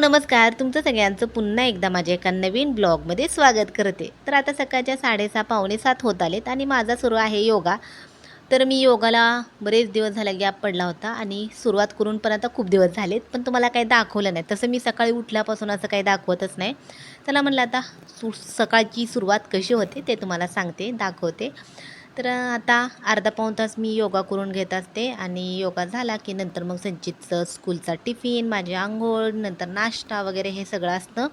नमस्कार. तुमचं सगळ्यांचं पुन्हा एकदा माझ्या एका नवीन ब्लॉगमध्ये स्वागत करते. तर आता सकाळच्या साडेसहा पावणे सात होत आलेत आणि माझा सुरू आहे योगा. तर मी योगाला बरेच दिवस झाला गॅप पडला होता आणि सुरुवात करून पण आता खूप दिवस झालेत. पण तुम्हाला काही दाखवलं नाही. तसं मी सकाळी उठल्यापासून असं काही दाखवतच नाही. चला म्हणलं आता सु सकाळची सुरुवात कशी होते ते तुम्हाला सांगते दाखवते. तर आता अर्धा पाऊण तास मी योगा करून घेत असते आणि योगा झाला की नंतर मग संचितचं स्कूलचा टिफिन माझी आंघोळ नंतर नाश्ता वगैरे हे सगळं असतं.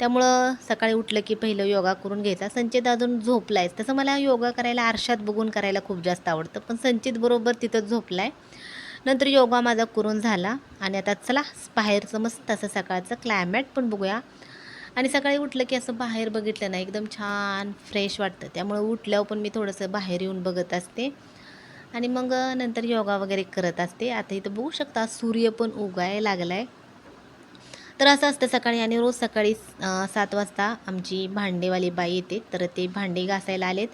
त्यामुळं सकाळी उठलं की पहिलं योगा करून घ्यायचा. संचित अजून झोपला आहे तसं मला योगा करायला आरशात बघून करायला खूप जास्त आवडतं पण संचित बरोबर तिथं झोपला आहे नंतर योगा माझा करून झाला आणि आता चला बाहेरचं मस्त असं सकाळचं क्लायमॅट पण बघूया. आणि सकाळी उठलं की असं बाहेर बघितलं ना एकदम छान फ्रेश वाटतं. त्यामुळं उठल्यावर पण मी थोडंसं बाहेर येऊन बघत असते. आणि मग नंतर योगा वगैरे करत असते. आता इथं बघू शकता सूर्य पण उगाय लागला आहे तर असं असतं सकाळी आणि रोज सकाळी सात वाजता आमची भांडेवाली बाई येते. तर ते भांडे घासायला आलेत.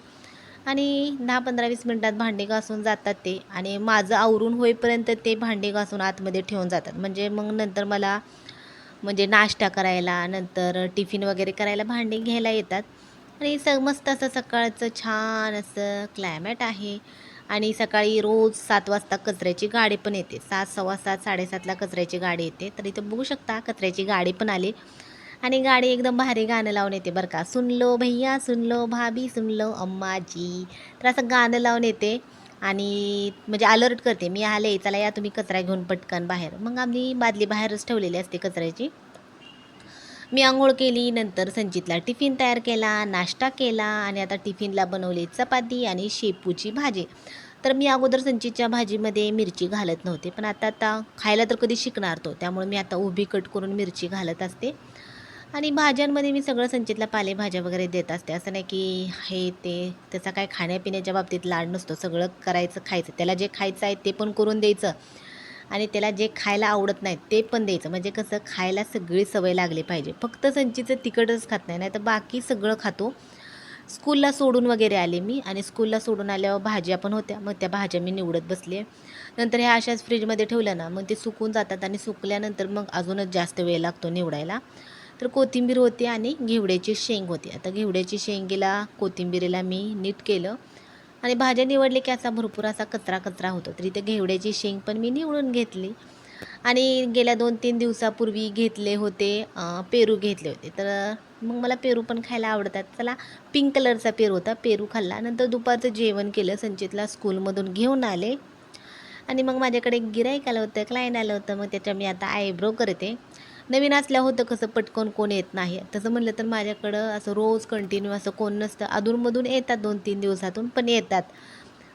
आणि दहा पंधरा वीस मिनटात भांडे घासून जातात ते. आणि माझं आवरून होईपर्यंत ते भांडे घासून आतमध्ये ठेवून जातात. म्हणजे मग नंतर मला म्हणजे नाश्ता करायला नंतर टिफिन वगैरे करायला भांडी घ्यायला येतात. आणि स मस्त असं सकाळचं छान असं क्लायमॅट आहे. आणि सकाळी रोज सात वाजता कचऱ्याची गाडी पण येते. सात सव्वा सात साडेसातला कचऱ्याची गाडी येते. तर इथं बघू शकता कचऱ्याची गाडी पण आली. आणि गाडी एकदम भारी गाणं लावून येते बरं का. सुनलो भैया सुनलो भाभी सुनलो अम्माजी. तर असं गाणं लावून येते. आणि म्हणजे अलर्ट करते मी आले चला या तुम्ही कचरा घेऊन पटकन बाहेर. मग आम्ही बादली बाहेरच ठेवलेली असते कचऱ्याची. मी आंघोळ केली नंतर संचितला टिफिन तयार केला नाश्ता केला आणि आता टिफिनला बनवली चपाती आणि शेपूची भाजी. तर मी अगोदर संचितच्या भाजीमध्ये मिरची घालत नव्हते पण आता आता खायला तर कधी शिकणार तो त्यामुळे मी आता उभी कट करून मिरची घालत असते. आणि भाज्यांमध्ये मी सगळं संचितला पालेभाज्या वगैरे देत असते. असं नाही की हे ते त्याचा काय खाण्यापिण्याच्या बाबतीत लाड नसतो. सगळं करायचं खायचं. त्याला जे खायचं आहे ते पण करून द्यायचं. आणि त्याला जे खायला आवडत नाही ते पण द्यायचं. म्हणजे कसं खायला सगळी सवय लागली पाहिजे. फक्त संचीचं तिखटच खात नाही. नाही तर बाकी सगळं खातो. स्कूलला सोडून वगैरे आले मी. आणि स्कूलला सोडून आल्यावर भाज्या पण होत्या. मग त्या भाज्या मी निवडत बसले. नंतर ह्या अशाच फ्रीजमध्ये ठेवल्या ना मग ते सुकून जातात आणि सुकल्यानंतर मग अजूनच जास्त वेळ लागतो निवडायला. तर कोथिंबीर होती आणि घेवड्याची शेंग होती. आता घेवड्याची शेंगीला कोथिंबीरीला मी नीट केलं. आणि भाज्या निवडले की असा भरपूर असा कचरा कचरा होतो. तरी ते घेवड्याची शेंग पण मी निवडून घेतली. आणि गेल्या दोन तीन दिवसापूर्वी घेतले होते पेरू घेतले होते. तर मग मला पेरू पण खायला आवडतात. चला पिंक कलरचा पेरू होता. पेरू खाल्ला. नंतर दुपारचं जेवण केलं. संचितला स्कूलमधून घेऊन आले. आणि मग माझ्याकडे गिराईक आलं होतं क्लायंट आलं होतं. मग त्याच्या मी आता आयब्रो करते. नवीन असल्या होतं कसं पटकन कोण येत नाही. तसं म्हणलं तर माझ्याकडं असं रोज कंटिन्यू असं कोण नसतं. अधूनमधून येतात दोन तीन दिवसातून पण येतात.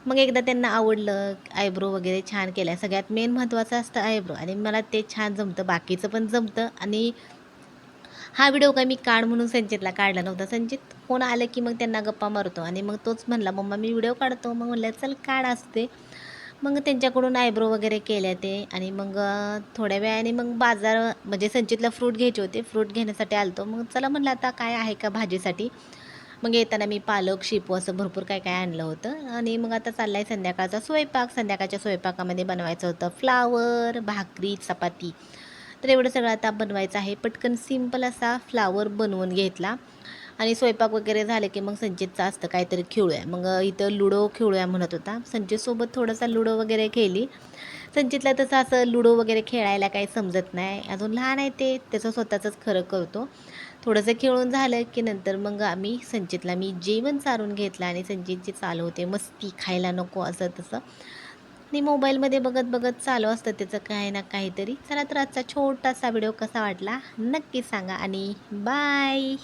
मग एकदा त्यांना आवडलं आयब्रो वगैरे छान केला सगळ्यात मेन महत्त्वाचं असतं आयब्रो आणि मला ते छान जमतं. बाकीचं पण जमतं. आणि हा व्हिडिओ काय मी काढ म्हणून संचितला काढला नव्हता. संचित कोण आलं की मग त्यांना गप्पा मारतो. आणि मग तोच म्हणला मम्मा मी व्हिडिओ काढतो. मग म्हणलं चल काढ असते मग त्यांच्याकडून आयब्रो वगैरे केल्या ते आणि मग थोड्या वेळाने मग बाजार म्हणजे संचितला फ्रूट घ्यायचे होते. फ्रूट घेण्यासाठी आलतो. मग चला म्हणलं आता काय आहे का भाजीसाठी? मग येताना मी पालक शेपू असं भरपूर काय काय आणलं होतं. आणि मग आता चालला आहे संध्याकाळचा स्वयंपाक. संध्याकाळच्या स्वयंपाकामध्ये बनवायचं होतं फ्लावर भाकरी चपाती. तर एवढं सगळं आता बनवायचं आहे. पटकन सिंपल असा फ्लावर बनवून घेतला. आणि स्वयंपाक वगैरे झाले की मग संचितचं असतं काहीतरी खेळूया. मग इथं लुडो खेळूया म्हणत होता. संचितसोबत थोडासा लुडो वगैरे खेळली. संचितला तसं असं लुडो वगैरे खेळायला काही समजत नाही. अजून लहान आहे ते त्याचं स्वतःचंच खरं करतो. थोडंसं खेळून झालं की नंतर मग आम्ही संचितला मी जेवण चारून घेतलं आणि संचितची चालू होते. मस्ती खायला नको असं तसं. आणि मोबाईलमध्ये बघत बघत चालू असतं त्याचं काही ना काहीतरी. चला तर आजचा छोटासा व्हिडिओ कसा वाटला नक्की सांगा आणि बाय!